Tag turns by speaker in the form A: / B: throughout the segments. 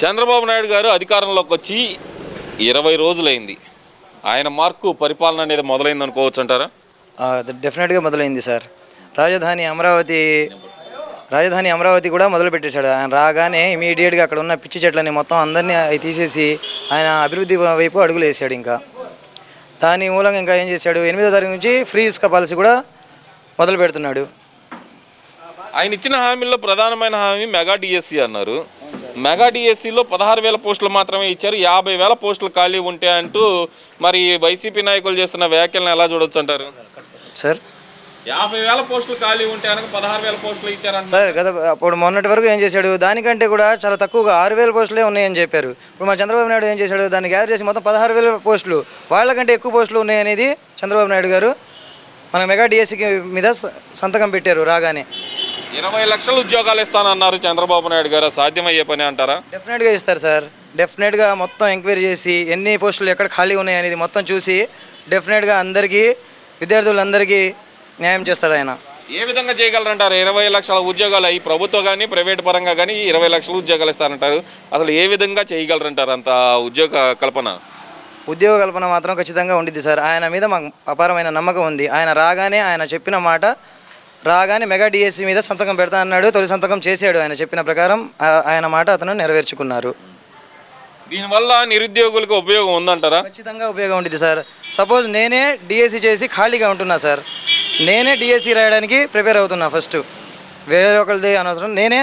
A: చంద్రబాబు నాయుడు గారు అధికారంలోకి వచ్చి ఇరవై రోజులైంది. ఆయన మార్కు పరిపాలన అనేది మొదలైంది అనుకోవచ్చు అంటారా?
B: డెఫినెట్గా మొదలైంది సార్. రాజధాని అమరావతి రాజధాని అమరావతి కూడా మొదలు పెట్టేశాడు. ఆయన రాగానే ఇమీడియట్గా అక్కడ ఉన్న పిచ్చి చెట్లని మొత్తం అందరినీ తీసేసి ఆయన అభివృద్ధి వైపు అడుగులు వేసాడు ఇంకా. దాని మూలంగా ఇంకా ఏం చేశాడు? ఎనిమిదో తారీఖు నుంచి ఫ్రీ ఇసుక పాలసీ కూడా మొదలు పెడుతున్నాడు
A: ఆయన ఇచ్చిన హామీల్లో ప్రధానమైన హామీ మెగా డిఎస్సి అన్నారు. మెగా డిఎస్సిలో పదహారు వేల పోస్టులు మాత్రమే ఇచ్చారు. యాభై వేల పోస్టులు ఖాళీ ఉంటే అంటూ మరి వైసీపీ నాయకులు చేస్తున్న వ్యాఖ్యలను ఎలా చూడొచ్చు అంటారు?
B: సార్.
A: యాభై వేల పోస్టులు ఖాళీ ఉంటే అనగా పదహారు వేల పోస్టులు ఇచ్చారంట.
B: సార్ గత అప్పుడు మొన్నటి వరకు ఏం చేశాడు? దానికంటే కూడా చాలా తక్కువగా ఆరు వేల పోస్టులే ఉన్నాయని చెప్పారు. ఇప్పుడు మన చంద్రబాబు నాయుడు ఏం చేశాడు? దాన్ని గ్యాదర్ చేసి మొత్తం పదహారు వేల పోస్టులు వాళ్ళకంటే ఎక్కువ పోస్టులు ఉన్నాయనేది చంద్రబాబు నాయుడు గారు మన మెగా డిఎస్సికి మీద సంతకం పెట్టారు రాగానే.
A: ఇరవై లక్షల ఉద్యోగాలు ఇస్తానన్నారు చంద్రబాబు నాయుడు గారు. సాధ్యమయ్యే పని అంటారా?
B: డెఫినెట్గా ఇస్తారు సార్. డెఫినెట్గా మొత్తం ఎంక్వైరీ చేసి ఎన్ని పోస్టులు ఎక్కడ ఖాళీ ఉన్నాయి అనేది మొత్తం చూసి డెఫినెట్గా అందరికీ విద్యార్థులందరికీ న్యాయం చేస్తారు ఆయన.
A: ఏ విధంగా చేయగలరంటారు? ఇరవై లక్షల ఉద్యోగాలు అవి ప్రభుత్వ కానీ ప్రైవేట్ పరంగా కానీ ఇరవై లక్షల ఉద్యోగాలు ఇస్తారంటారు. అసలు ఏ విధంగా చేయగలరంటారు అంత ఉద్యోగ కల్పన?
B: ఉద్యోగ కల్పన మాత్రం ఖచ్చితంగా ఉండిద్ది సార్. ఆయన మీద మాకు అపారమైన నమ్మకం ఉంది. ఆయన రాగానే ఆయన చెప్పిన మాట రాగానే మెగా డిఎస్సి మీద సంతకం పెడతా అన్నాడు తొలి సంతకం చేశాడు ఆయన చెప్పిన ప్రకారం. ఆయన మాట అతను నెరవేర్చుకున్నారు.
A: దీనివల్ల నిరుద్యోగులకు ఉపయోగం ఉందంటారా?
B: ఖచ్చితంగా ఉపయోగం ఉంటుంది సార్. సపోజ్ నేనే డిఎస్సి చేసి ఖాళీగా ఉంటున్నా సార్. నేనే డిఎస్సి రాయడానికి ప్రిపేర్ అవుతున్నా ఫస్ట్. వేరే ఒకరిది అనవసరం. నేనే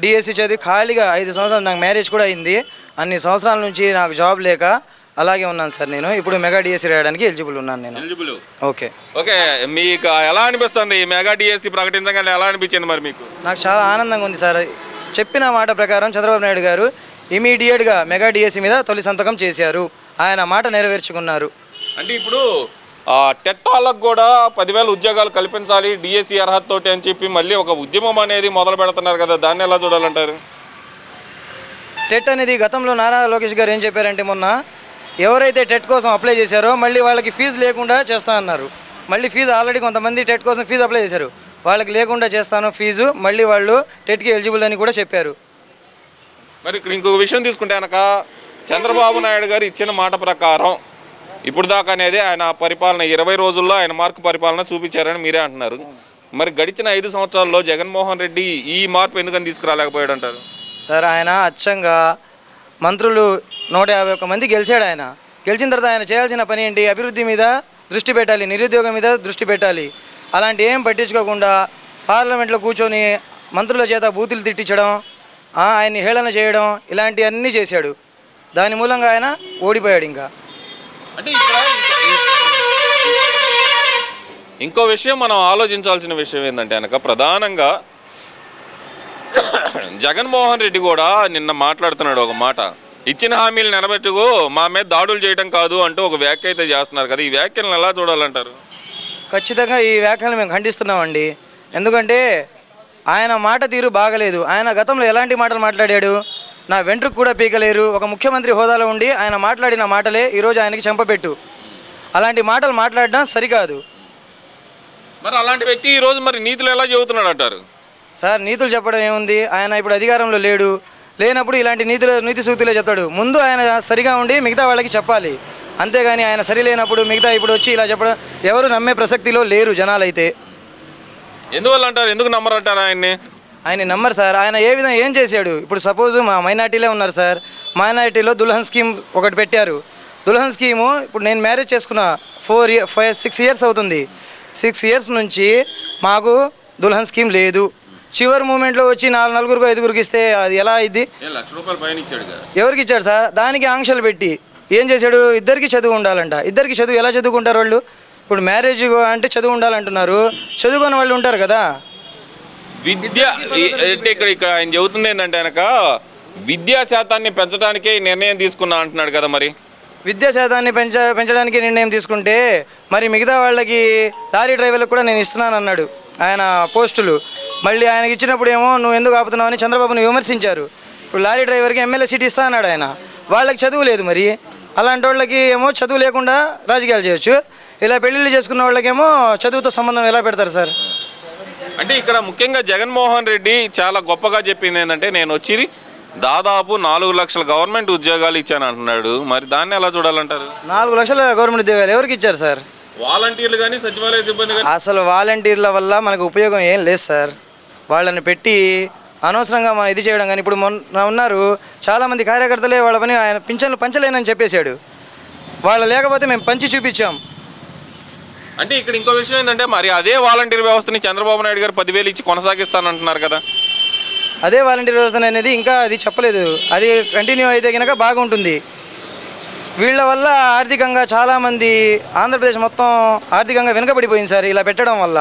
B: డిఎస్సి చదివి ఖాళీగా ఐదు సంవత్సరాలు నాకు మ్యారేజ్ కూడా అయింది. అన్ని సంవత్సరాల నుంచి నాకు జాబ్ లేక అలాగే ఉన్నాను సార్ నేను. ఇప్పుడు మెగా డిఎస్సి రాయడానికి ఎలిజిబుల్ ఉన్నాను నేను.
A: Eligible
B: okay.
A: ఓకే మీకు ఎలా అనిపిస్తుంది? ఈ మెగా డిఎస్సి ప్రకటించగానే ఎలా అనిపించింది మరి మీకు?
B: నాకు చాలా ఆనందంగా ఉంది సార్. చెప్పిన మాట ప్రకారం చంద్రబాబు నాయుడు గారు ఇమీడియట్గా మెగా డిఎస్సి మీద తొలి సంతకం చేశారు. ఆయన మాట నెరవేర్చుకున్నారు.
A: అంటే ఇప్పుడు ఆ, టెట్ వాళ్ళకు కూడా పదివేల ఉద్యోగాలు కల్పించాలి డిఎస్సి అర్హతతోటి అని చెప్పి మళ్ళీ ఒక ఉద్యమం అనేది మొదలు పెడుతున్నారు కదా దాన్ని ఎలా చూడాలంటారు?
B: టెట్ అనేది గతంలో నారా లోకేష్ గారు ఏం చెప్పారంటే మొన్న ఎవరైతే టెట్ కోసం అప్లై చేశారో మళ్ళీ వాళ్ళకి ఫీజు లేకుండా చేస్తా అన్నారు. మళ్ళీ ఫీజు ఆల్రెడీ కొంతమంది టెట్ కోసం ఫీజు అప్లై చేశారు. వాళ్ళకి లేకుండా చేస్తాను ఫీజు మళ్ళీ వాళ్ళు టెట్కి ఎలిజిబుల్ అని కూడా చెప్పారు.
A: మరి ఇక్కడ ఇంకొక విషయం తీసుకుంటే కనుక చంద్రబాబు నాయుడు గారు ఇచ్చిన మాట ప్రకారం ఇప్పుడు దాకా అనేది ఆయన పరిపాలన ఇరవై రోజుల్లో ఆయన మార్కు పరిపాలన చూపించారని మీరే అంటున్నారు. మరి గడిచిన ఐదు సంవత్సరాల్లో జగన్మోహన్ రెడ్డి ఈ మార్పు ఎందుకని తీసుకురాలేకపోయాడు అంటారు
B: సార్ ఆయన అచ్చంగా మంత్రులు నూట యాభై ఒక్క మంది గెలిచాడు ఆయన. గెలిచిన తర్వాత ఆయన చేయాల్సిన పని ఏంటి? అభివృద్ధి మీద దృష్టి పెట్టాలి నిరుద్యోగం మీద దృష్టి పెట్టాలి. అలాంటి ఏం పట్టించుకోకుండా పార్లమెంట్లో కూర్చొని మంత్రుల చేత బూతులు తిట్టించడం ఆయన్ని హేళన చేయడం ఇలాంటివన్నీ చేశాడు. దాని మూలంగా ఆయన ఓడిపోయాడు ఇంకా.
A: అంటే ఇంకో- విషయం మనం ఆలోచించాల్సిన విషయం ఏంటంటే అనక ప్రధానంగా జగన్మోహన్ రెడ్డి కూడా నిన్న మాట్లాడుతున్నాడు ఒక మాట. ఇచ్చిన హామీలు నిలబెట్టుకు మా మీద దాడులు చేయడం కాదు అంటూ ఒక వ్యాఖ్య అయితే చేస్తున్నారు కదా. ఈ వ్యాఖ్యలను ఎలా చూడాలంటారు?
B: ఖచ్చితంగా ఈ వ్యాఖ్యలు మేము ఖండిస్తున్నామండి. ఎందుకంటే ఆయన మాట తీరు బాగలేదు. ఆయన గతంలో ఎలాంటి మాటలు మాట్లాడాడు? నా వెంట్రుకు కూడా పీకలేరు. ఒక ముఖ్యమంత్రి హోదాలో ఉండి ఆయన మాట్లాడిన మాటలే ఈరోజు ఆయనకి చెంపపెట్టు అలాంటి మాటలు మాట్లాడడం సరికాదు.
A: మరి అలాంటి వ్యక్తి ఈ రోజు మరి నీతులు ఎలా చెబుతున్నాడు అంటారు
B: సార్ నీతులు చెప్పడం ఏముంది? ఆయన ఇప్పుడు అధికారంలో లేడు. లేనప్పుడు ఇలాంటి నీతులు నీతి సూక్తులే చెప్తాడు. ముందు ఆయన సరిగా ఉండి మిగతా వాళ్ళకి చెప్పాలి. అంతేగాని ఆయన సరి లేనప్పుడు మిగతా ఇప్పుడు వచ్చి ఇలా చెప్పడం ఎవరు నమ్మే ప్రసక్తిలో లేరు జనాలైతే.
A: ఎందువల్ల అంటారు? ఎందుకు నమ్మరంటారు ఆయన్ని?
B: ఆయన నమ్మరు సార్. ఆయన ఏ విధంగా ఏం చేశాడు? ఇప్పుడు సపోజ్ మా మైనార్టీలే ఉన్నారు సార్. మైనార్టీలో దుల్హన్ స్కీమ్ ఒకటి పెట్టారు. దుల్హన్ స్కీము ఇప్పుడు నేను మ్యారేజ్ చేసుకున్న four year five six years అవుతుంది. సిక్స్ ఇయర్స్ నుంచి మాకు దుల్హన్ స్కీమ్ లేదు. చివరి మూమెంట్లో వచ్చి నాలుగు నలుగురికి ఐదుగురికి ఇస్తే అది ఎలా అయింది? ఎవరికి ఇచ్చాడు సార్? దానికి ఆంక్షలు పెట్టి. ఏం చేశాడు? ఇద్దరికి చదువు ఉండాలంట. ఇద్దరికి చదువు ఎలా చదువుకుంటారు వాళ్ళు? ఇప్పుడు మ్యారేజ్ అంటే చదువు ఉండాలంటున్నారు. చదువుకున్న వాళ్ళు ఉంటారు కదా.
A: విద్య అంటే ఇక్కడ ఇక్కడ ఆయన చెబుతుంది ఏంటంటే కనుక విద్యా శాతాన్ని పెంచడానికే ఈ నిర్ణయం తీసుకున్నా అంటున్నాడు కదా మరి.
B: విద్యా శాతాన్ని పెంచ పెంచడానికి నిర్ణయం తీసుకుంటే మరి మిగతా వాళ్ళకి లారీ డ్రైవర్లకు కూడా నేను ఇస్తున్నాను అన్నాడు ఆయన పోస్టులు. మళ్ళీ ఆయనకి ఇచ్చినప్పుడు ఏమో నువ్వు ఎందుకు ఆపుతున్నావు? అని చంద్రబాబును విమర్శించారు. ఇప్పుడు లారీ డ్రైవర్కి ఎమ్మెల్యే సీట్ ఇస్తా అన్నాడు ఆయన. వాళ్ళకి చదువు లేదు మరి. అలాంటి వాళ్ళకి ఏమో చదువు లేకుండా రాజకీయాలు చేయొచ్చు. ఇలా పెళ్ళిళ్ళు చేసుకున్న వాళ్ళకేమో చదువుతో సంబంధం ఎలా పెడతారు సార్?
A: అంటే ఇక్కడ ముఖ్యంగా జగన్మోహన్ రెడ్డి చాలా గొప్పగా చెప్పింది ఏంటంటే నేను వచ్చి దాదాపు నాలుగు లక్షల గవర్నమెంట్ ఉద్యోగాలు ఇచ్చాను అంటున్నాడు. మరి దాన్ని ఎలా చూడాలంటారు?
B: నాలుగు లక్షల గవర్నమెంట్ ఉద్యోగాలు ఎవరికి ఇచ్చారు సార్?
A: వాలంటీర్లు కానీ సచివాలయ సిబ్బంది
B: అసలు వాలంటీర్ల వల్ల మనకు ఉపయోగం ఏం లేదు సార్. వాళ్ళని పెట్టి అనవసరంగా మనం ఇది చేయడం కానీ ఇప్పుడు మొన్న ఉన్నారు చాలామంది కార్యకర్తలే వాళ్ళ పని ఆయన పింఛన్లు పంచలేనని చెప్పేశాడు. వాళ్ళు లేకపోతే మేము పంచి చూపించాం.
A: అంటే ఇక్కడ ఇంకో విషయం ఏంటంటే మరి అదే వాలంటీర్ వ్యవస్థని చంద్రబాబు నాయుడు గారు పదివేలు ఇచ్చి కొనసాగిస్తానంటున్నారు కదా.
B: అదే వాలంటీర్ వ్యవస్థ అనేది ఇంకా అది చెప్పలేదు. అది కంటిన్యూ అయితే కనుక బాగుంటుంది. వీళ్ళ వల్ల ఆర్థికంగా చాలామంది ఆంధ్రప్రదేశ్ మొత్తం ఆర్థికంగా వెనుకబడిపోయింది సార్ ఇలా పెట్టడం వల్ల.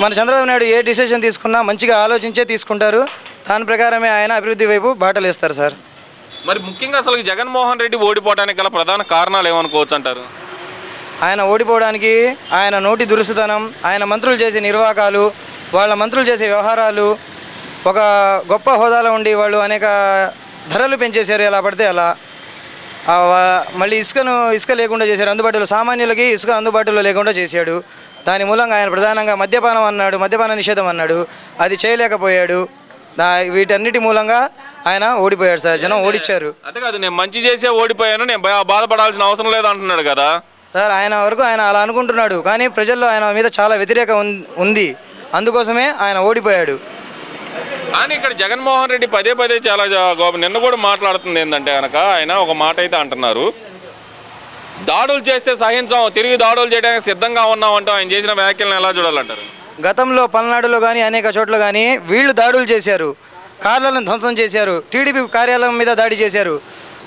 B: మన చంద్రబాబు నాయుడు ఏ డిసిషన్ తీసుకున్నా మంచిగా ఆలోచించే తీసుకుంటారు. దాని ప్రకారమే ఆయన అభివృద్ధి వైపు బాటలు వేస్తారు సార్.
A: మరి ముఖ్యంగా అసలు జగన్మోహన్ రెడ్డి ఓడిపోవడానికి గల ప్రధాన కారణాలు ఏమనుకోవచ్చు అంటారు?
B: ఆయన ఓడిపోవడానికి ఆయన నోటి దురుసుతనం ఆయన మంత్రులు చేసే నిర్వాకాలు వాళ్ళ మంత్రులు చేసే వ్యవహారాలు ఒక గొప్ప హోదాలో ఉండి వాళ్ళు అనేక ధరలు పెంచేశారు. ఎలా పడితే అలా. మళ్ళీ ఇసుకను ఇసుక లేకుండా చేశారు. అందుబాటులో సామాన్యులకి ఇసుక అందుబాటులో లేకుండా చేశాడు. దాని మూలంగా ఆయన ప్రధానంగా మద్యపానం అన్నాడు మద్యపాన నిషేధం అన్నాడు అది చేయలేకపోయాడు. వీటన్నిటి మూలంగా ఆయన ఓడిపోయాడు సార్ జనం ఓడిచ్చారు.
A: అంటే కాదు నేను మంచి చేసే ఓడిపోయాను నేను బాధపడాల్సిన అవసరం లేదు అంటున్నాడు కదా.
B: సార్ ఆయన వరకు ఆయన అలా అనుకుంటున్నాడు కానీ ప్రజల్లో ఆయన మీద చాలా వ్యతిరేక ఉంది. అందుకోసమే ఆయన ఓడిపోయాడు.
A: కానీ ఇక్కడ జగన్మోహన్ రెడ్డి పదే పదే చాలా నిన్న కూడా మాట్లాడుతుంది ఏంటంటే కనుక ఆయన ఒక మాట అయితే అంటున్నారు. దాడులు చేస్తే సహించాం తిరిగి దాడులు చేయడానికి సిద్ధంగా ఉన్నాం అంటూ ఆయన చేసిన వ్యాఖ్యలను ఎలా చూడాలంటారు?
B: గతంలో పల్నాడులో కానీ అనేక చోట్ల కానీ వీళ్ళు దాడులు చేశారు. కార్లను ధ్వంసం చేశారు. టీడీపీ కార్యాలయం మీద దాడి చేశారు.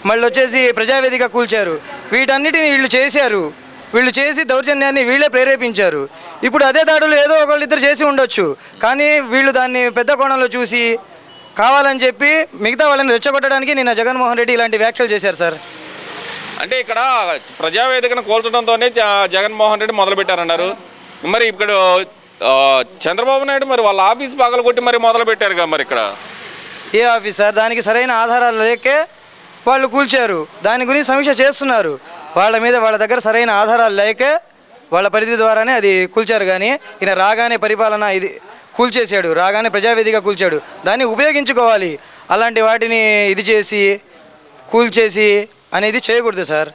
B: మళ్ళీ వచ్చేసి ప్రజావేదిక కూల్చారు. వీటన్నిటిని వీళ్ళు చేశారు. వీళ్ళు చేసి దౌర్జన్యాన్ని వీళ్ళే ప్రేరేపించారు. ఇప్పుడు అదే దాడులు ఏదో ఒకళ్ళిద్దరు చేసి ఉండొచ్చు. కానీ వీళ్ళు దాన్ని పెద్ద కోణంలో చూసి కావాలని చెప్పి మిగతా వాళ్ళని రెచ్చగొట్టడానికి నిన్న జగన్మోహన్ రెడ్డి ఇలాంటి వ్యాఖ్యలు చేశారు సార్.
A: అంటే ఇక్కడ ప్రజావేదికను కూల్చడంతోనే జగన్మోహన్ రెడ్డి మొదలుపెట్టారన్నారు. మరి ఇక్కడ చంద్రబాబు నాయుడు మరి వాళ్ళ ఆఫీస్ పగలగొట్టి మరి మొదలుపెట్టారు కదా మరి ఇక్కడ?
B: ఏ ఆఫీసర్ దానికి సరైన ఆధారాలు లేకే వాళ్ళు కూల్చారు. దాని గురించి సమీక్ష చేస్తున్నారు. వాళ్ళ మీద వాళ్ళ దగ్గర సరైన ఆధారాలు లేకే వాళ్ళ పరిధి ద్వారానే అది కూల్చారు కానీ ఈయన రాగానే పరిపాలన ఇది కూల్చేశాడు. రాగానే ప్రజావేదిగా కూల్చాడు. దాన్ని ఉపయోగించుకోవాలి. అలాంటి వాటిని ఇది చేసి కూల్చేసి అనేది చేయకూడదు సార్.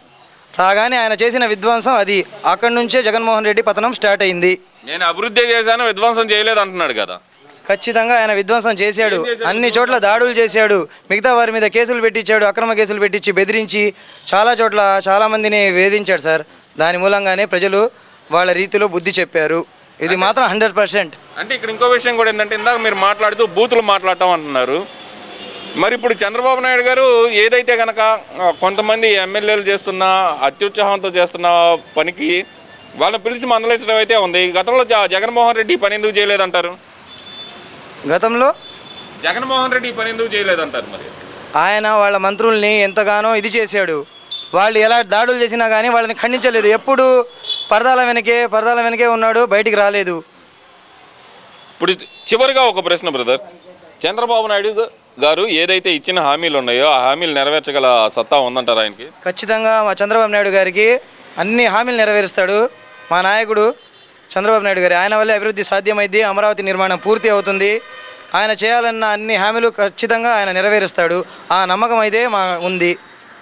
B: రాగానే ఆయన చేసిన విధ్వంసం అది. అక్కడి నుంచే జగన్మోహన్ రెడ్డి పతనం స్టార్ట్ అయింది.
A: నేను అభివృద్ధి చేశాను విధ్వంసం చేయలేదు అంటున్నాడు కదా.
B: ఖచ్చితంగా ఆయన విధ్వంసం చేశాడు. అన్ని చోట్ల దాడులు చేశాడు. మిగతా వారి మీద కేసులు పెట్టించాడు అక్రమ కేసులు పెట్టించి బెదిరించి చాలా చోట్ల చాలా మందిని వేధించాడు సార్. దాని మూలంగానే ప్రజలు వాళ్ళ రీతిలో బుద్ధి చెప్పారు. ఇది మాత్రం హండ్రెడ్ పర్సెంట్.
A: అంటే ఇక్కడ ఇంకో విషయం కూడా ఏంటంటే ఇందాక మీరు మాట్లాడుతూ బూతులు మాట్లాడటం అంటున్నారు. మరి ఇప్పుడు చంద్రబాబు నాయుడు గారు ఏదైతే కనుక కొంతమంది ఎమ్మెల్యేలు చేస్తున్న అత్యుత్సాహంతో చేస్తున్న పనికి వాళ్ళని పిలిచి మందలించడం అయితే ఉంది. గతంలో జ- జగన్మోహన్ రెడ్డి పని ఎందుకు చేయలేదంటారు?
B: గతంలో?
A: జగన్మోహన్ రెడ్డి పని ఎందుకు చేయలేదంటారు మరి?
B: ఆయన వాళ్ళ మంత్రుల్ని ఎంతగానో ఇది చేశాడు. వాళ్ళు ఎలా దాడులు చేసినా కానీ వాళ్ళని ఖండించలేదు. ఎప్పుడు పరదాల వెనకే పరదాల వెనకే ఉన్నాడు బయటికి రాలేదు.
A: ఇప్పుడు చివరిగా ఒక ప్రశ్న బ్రదర్. చంద్రబాబు నాయుడు గారు ఏదైతే ఇచ్చిన హామీలు ఉన్నాయో ఆ హామీలు నెరవేర్చగల సత్తా ఉందంటారు ఆయనకి?
B: ఖచ్చితంగా మా చంద్రబాబు నాయుడు గారికి అన్ని హామీలు నెరవేరుస్తాడు. మా నాయకుడు చంద్రబాబు నాయుడు గారి. ఆయన వల్లే అభివృద్ధి సాధ్యమైంది అమరావతి నిర్మాణం పూర్తి అవుతుంది. ఆయన చేయాలన్న అన్ని హామీలు ఖచ్చితంగా ఆయన నెరవేరుస్తాడు. ఆ నమ్మకం అయితే మా ఉంది.